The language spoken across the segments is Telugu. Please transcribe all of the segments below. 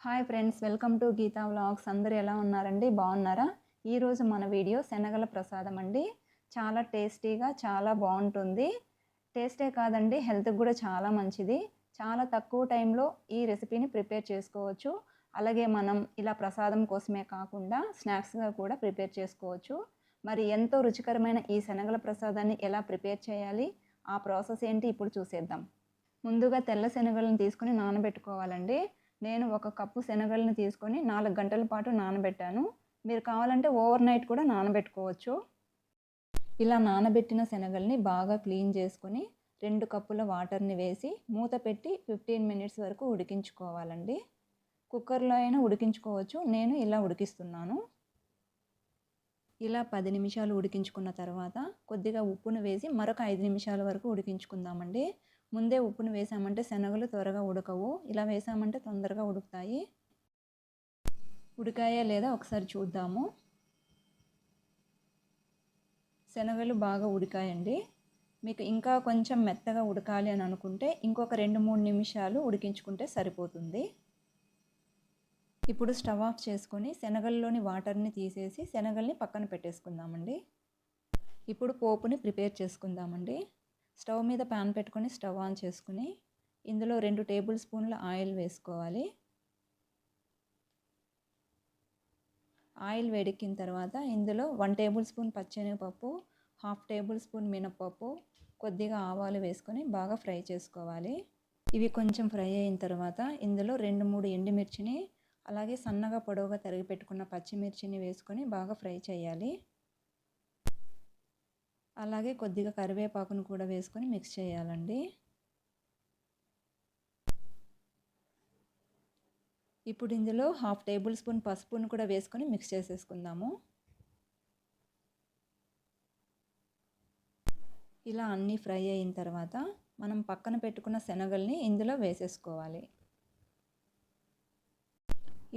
Hi friends welcome to Geetha vlogs. అందరూ ఎలా ఉన్నారండి? బాగున్నారా? ఈరోజు మన వీడియో శనగల ప్రసాదం అండి. చాలా టేస్టీగా చాలా బాగుంటుంది. టేస్టే కాదండి హెల్త్కి కూడా చాలా మంచిది. చాలా తక్కువ టైంలో ఈ రెసిపీని ప్రిపేర్ చేసుకోవచ్చు. అలాగే మనం ఇలా ప్రసాదం కోసమే కాకుండా స్నాక్స్గా కూడా ప్రిపేర్ చేసుకోవచ్చు. మరి ఎంతో రుచికరమైన ఈ శనగల ప్రసాదాన్ని ఎలా ప్రిపేర్ చేయాలి? ఆ ప్రాసెస్ ఏంటి? ఇప్పుడు చూసేద్దాం. ముందుగా తెల్ల శనగలను తీసుకుని నానబెట్టుకోవాలండి. నేను ఒక కప్పు శనగలను తీసుకొని నాలుగు గంటల పాటు నానబెట్టాను. మీరు కావాలంటే ఓవర్ నైట్ కూడా నానబెట్టుకోవచ్చు. ఇలా నానబెట్టిన శనగల్ని బాగా క్లీన్ చేసుకొని రెండు కప్పుల వాటర్ని వేసి మూత పెట్టి ఫిఫ్టీన్ మినిట్స్ వరకు ఉడికించుకోవాలండి. కుక్కర్లో అయినా ఉడికించుకోవచ్చు. నేను ఇలా ఉడికిస్తున్నాను. ఇలా పది నిమిషాలు ఉడికించుకున్న తర్వాత కొద్దిగా ఉప్పును వేసి మరొక ఐదు నిమిషాల వరకు ఉడికించుకుందామండి. ముందే ఉప్పును వేసామంటే శనగలు త్వరగా ఉడకవు. ఇలా వేసామంటే తొందరగా ఉడుకుతాయి. ఉడికాయా లేదా ఒకసారి చూద్దాము. శనగలు బాగా ఉడికాయండి. మీకు ఇంకా కొంచెం మెత్తగా ఉడకాలి అని అనుకుంటే ఇంకొక రెండు మూడు నిమిషాలు ఉడికించుకుంటే సరిపోతుంది. ఇప్పుడు స్టవ్ ఆఫ్ చేసుకొని శనగల్లోని వాటర్ని తీసేసి శనగల్ని పక్కన పెట్టేసుకుందామండి. ఇప్పుడు పోపుని ప్రిపేర్ చేసుకుందామండి. స్టవ్ మీద ప్యాన్ పెట్టుకొని స్టవ్ ఆన్ చేసుకుని ఇందులో రెండు టేబుల్ స్పూన్ల ఆయిల్ వేసుకోవాలి. ఆయిల్ వేడెక్కిన తర్వాత ఇందులో వన్ టేబుల్ స్పూన్ పచ్చెనగపప్పు హాఫ్ టేబుల్ స్పూన్ మినపప్పు కొద్దిగా ఆవాలు వేసుకొని బాగా ఫ్రై చేసుకోవాలి. ఇవి కొంచెం ఫ్రై అయిన తర్వాత ఇందులో రెండు మూడు ఎండుమిర్చిని అలాగే సన్నగా పొడవుగా తరిగి పెట్టుకున్న పచ్చిమిర్చిని వేసుకొని బాగా ఫ్రై చేయాలి. అలాగే కొద్దిగా కరివేపాకును కూడా వేసుకొని మిక్స్ చేయాలండి. ఇప్పుడు ఇందులో హాఫ్ టేబుల్ స్పూన్ పసుపును కూడా వేసుకొని మిక్స్ చేసేసుకుందాము. ఇలా అన్నీ ఫ్రై అయిన తర్వాత మనం పక్కన పెట్టుకున్న శనగల్ని ఇందులో వేసేసుకోవాలి.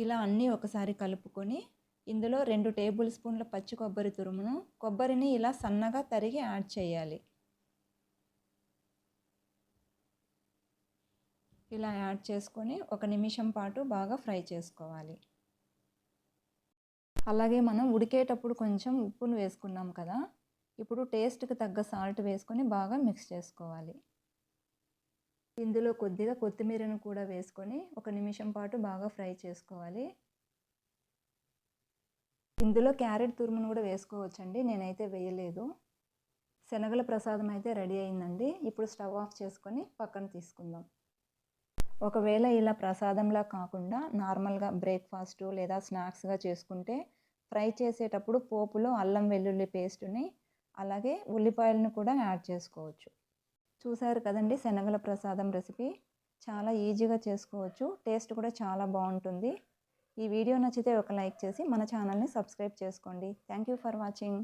ఇలా అన్నీ ఒకసారి కలుపుకొని ఇందులో రెండు టేబుల్ స్పూన్ల పచ్చి కొబ్బరి తురుమును కొబ్బరిని ఇలా సన్నగా తరిగి యాడ్ చేయాలి. ఇలా యాడ్ చేసుకొని ఒక నిమిషం పాటు బాగా ఫ్రై చేసుకోవాలి. అలాగే మనం ఉడికేటప్పుడు కొంచెం ఉప్పును వేసుకున్నాం కదా ఇప్పుడు టేస్ట్కి తగ్గ సాల్ట్ వేసుకొని బాగా మిక్స్ చేసుకోవాలి. ఇందులో కొద్దిగా కొత్తిమీరను కూడా వేసుకొని ఒక నిమిషం పాటు బాగా ఫ్రై చేసుకోవాలి. ఇందులో క్యారెట్ తురుమును కూడా వేసుకోవచ్చండి. నేనైతే వేయలేదు. శనగల ప్రసాదం అయితే రెడీ అయిందండి. ఇప్పుడు స్టవ్ ఆఫ్ చేసుకొని పక్కన తీసుకుందాం. ఒకవేళ ఇలా ప్రసాదంలా కాకుండా నార్మల్గా బ్రేక్ఫాస్ట్ లేదా స్నాక్స్గా చేసుకుంటే ఫ్రై చేసేటప్పుడు పోపులో అల్లం వెల్లుల్లి పేస్టుని అలాగే ఉల్లిపాయలను కూడా యాడ్ చేసుకోవచ్చు. చూసారు కదండి శనగల ప్రసాదం రెసిపీ? చాలా ఈజీగా చేసుకోవచ్చు. టేస్ట్ కూడా చాలా బాగుంటుంది. ఈ వీడియో నచ్చితే ఒక లైక్ చేసి మన ఛానల్ని సబ్స్క్రైబ్ చేసుకోండి. Thank you for watching